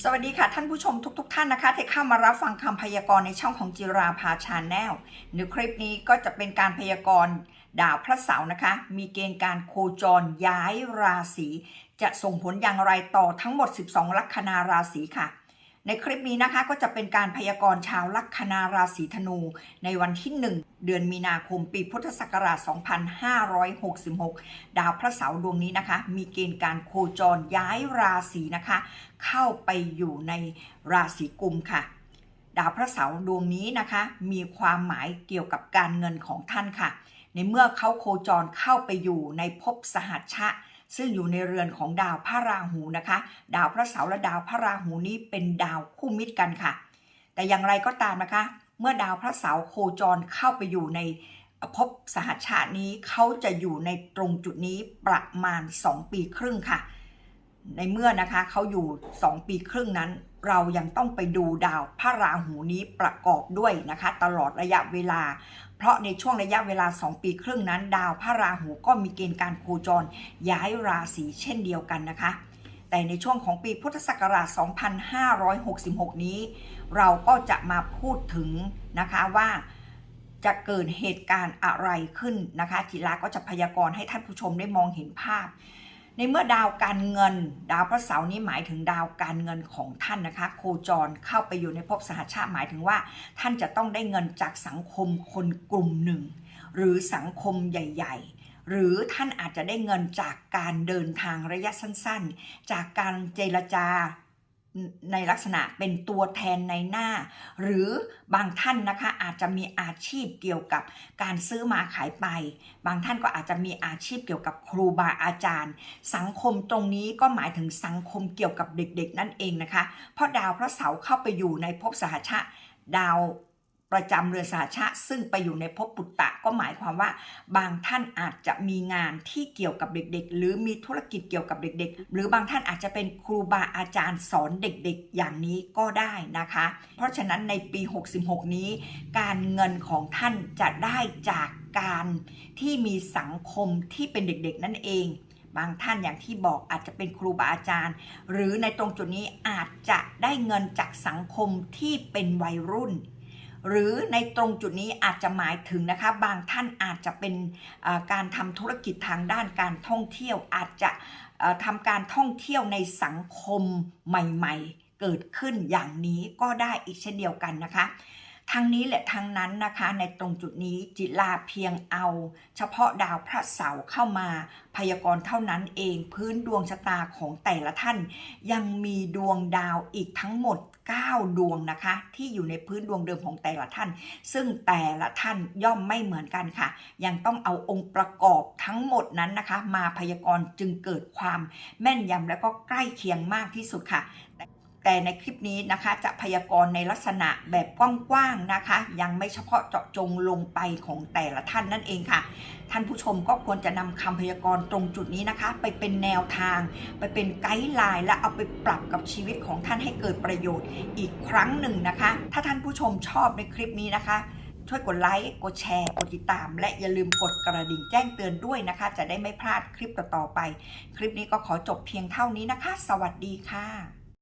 สวัสดีค่ะท่านผู้ชมทุกๆท่านนะคะที่เข้ามารับฟังคำพยากรณ์ในช่องของจิราภาชาแนลในคลิปนี้ก็จะเป็นการพยากรณ์ดาวพระเสาร์นะคะ มีเกณฑ์การโคจรย้ายราศีจะส่งผลอย่างไรต่อทั้งหมด 12 ลัคนาราศีค่ะ ในคลิปนี้นะคะก็จะเป็นการพยากรณ์ชาวลัคนาราศีธนู ในวันที่ 1 เดือนมีนาคมปีพุทธศักราช 2566 ดาวพระเสาร์ดวงนี้นะคะ มีเกณฑ์การโคจรย้ายราศีนะคะ เข้าไปอยู่ในราศีกุมค่ะ ดาวพระเสาร์ดวงนี้นะคะ มีความหมายเกี่ยวกับการเงินของท่านค่ะ ในเมื่อเขาโคจรเข้าไปอยู่ในภพสหัชชะ ซึ่งอยู่ในเรือนของดาวพระราหูนะคะ ดาวพระเสาร์และดาวพระราหูนี้เป็นดาวคู่มิตรกันค่ะ แต่อย่างไรก็ตามนะคะ เมื่อดาวพระเสาร์โคจรเข้าไปอยู่ในภพสหัชชะนี้เขาจะอยู่ในตรงจุดนี้ประมาณ 2 ปีครึ่งค่ะ ในเมื่อนะคะเขาอยู่ 2 ปีครึ่งนั้น เรายังต้องไปดูดาวพระราหูนี้ประกอบด้วยนะคะ ตลอดระยะเวลา เพราะในช่วงระยะเวลา 2 ปีครึ่งนั้น ดาวพระราหูก็มีเกณฑ์การโคจรย้ายราศีเช่นเดียวกันนะคะ แต่ในช่วงของปีพุทธศักราช 2566 นี้ เราก็จะมาพูดถึงนะคะว่าจะเกิดเหตุการณ์อะไรขึ้นนะคะจิราก็จะพยากรณ์ให้ท่านผู้ชมได้มองเห็นภาพ ในเมื่อดาวการเงิน ดาวพระเสาร์นี้หมายถึงดาวการเงินของท่านนะคะ โคจรเข้าไปอยู่ในภพสหชาติหมายถึงว่า ท่านจะต้องได้เงินจากสังคมคนกลุ่มหนึ่ง หรือสังคมใหญ่ ๆหรือท่านอาจจะได้เงินจากการเดินทางระยะสั้นๆ จากการเจรจา ในลักษณะเป็นตัวแทนในหน้า หรือบางท่านนะคะอาจจะมีอาชีพเกี่ยวกับการซื้อมาขายไป บางท่านก็อาจจะมีอาชีพเกี่ยวกับครูบาอาจารย์ สังคมตรงนี้ก็หมายถึงสังคมเกี่ยวกับเด็กๆ นั่นเองนะคะ เพราะดาวพระเสาร์เข้าไปอยู่ในภพสหชะดาว ประจำเรือนสหชะซึ่งไปอยู่ในภพปุตตะก็หมายความว่า บางท่านอาจจะมีงานที่เกี่ยวกับเด็กๆ หรือมีธุรกิจเกี่ยวกับเด็กๆ หรือบางท่านอาจจะเป็นครูบาอาจารย์สอนเด็กๆ อย่างนี้ก็ได้นะคะ เพราะฉะนั้นในปี 66 นี้ การเงินของท่านจะได้จากการที่มีสังคมที่เป็นเด็กๆ นั่นเองบางท่านอย่างที่บอกอาจจะเป็นครูบาอาจารย์ หรือในตรงจุดนี้อาจจะได้เงินจากสังคมที่เป็นวัยรุ่น หรือในตรงจุดนี้อาจจะหมายถึงนะคะ บางท่านอาจจะเป็นการทำธุรกิจทางด้านการท่องเที่ยว อาจจะทำการท่องเที่ยวในสังคมใหม่ ๆ เกิดขึ้นอย่างนี้ก็ได้อีกเช่นเดียวกันนะคะ ทั้งนี้และทั้งนั้นนะคะในตรงจุดนี้จิลาเพียงเอา เฉพาะดาวพระเสาร์เข้ามาพยากรณ์เท่านั้นเองพื้นดวงชะตาของแต่ละท่าน ยังมีดวงดาวอีกทั้งหมด 9 ดวงนะคะ ที่อยู่ในพื้นดวงเดิมของแต่ละท่าน ซึ่งแต่ละท่านย่อมไม่เหมือนกันค่ะ ยังต้องเอาองค์ประกอบทั้งหมดนั้นนะคะ มาพยากรณ์จึงเกิดความแม่นยำและก็ใกล้เคียงมากที่สุดค่ะ แต่ในคลิปนี้นะคะจะพยากรณ์ในลักษณะแบบกว้างๆนะคะ ยังไม่เฉพาะเจาะจงลงไปของแต่ละท่านนั่นเองค่ะ ท่านผู้ชมก็ควรจะนำคำพยากรณ์ตรงจุดนี้นะคะ ไปเป็นแนวทาง ไปเป็นไกด์ไลน์และเอาไปปรับกับชีวิตของท่านให้เกิดประโยชน์อีกครั้งหนึ่งนะคะ ถ้าท่านผู้ชมชอบในคลิปนี้นะคะช่วยกดไลค์ กดแชร์ กดติดตาม และอย่าลืมกดกระดิ่งแจ้งเตือนด้วยนะคะ จะได้ไม่พลาดคลิปต่อๆไป คลิปนี้ก็ขอจบเพียงเท่านี้นะคะ สวัสดีค่ะ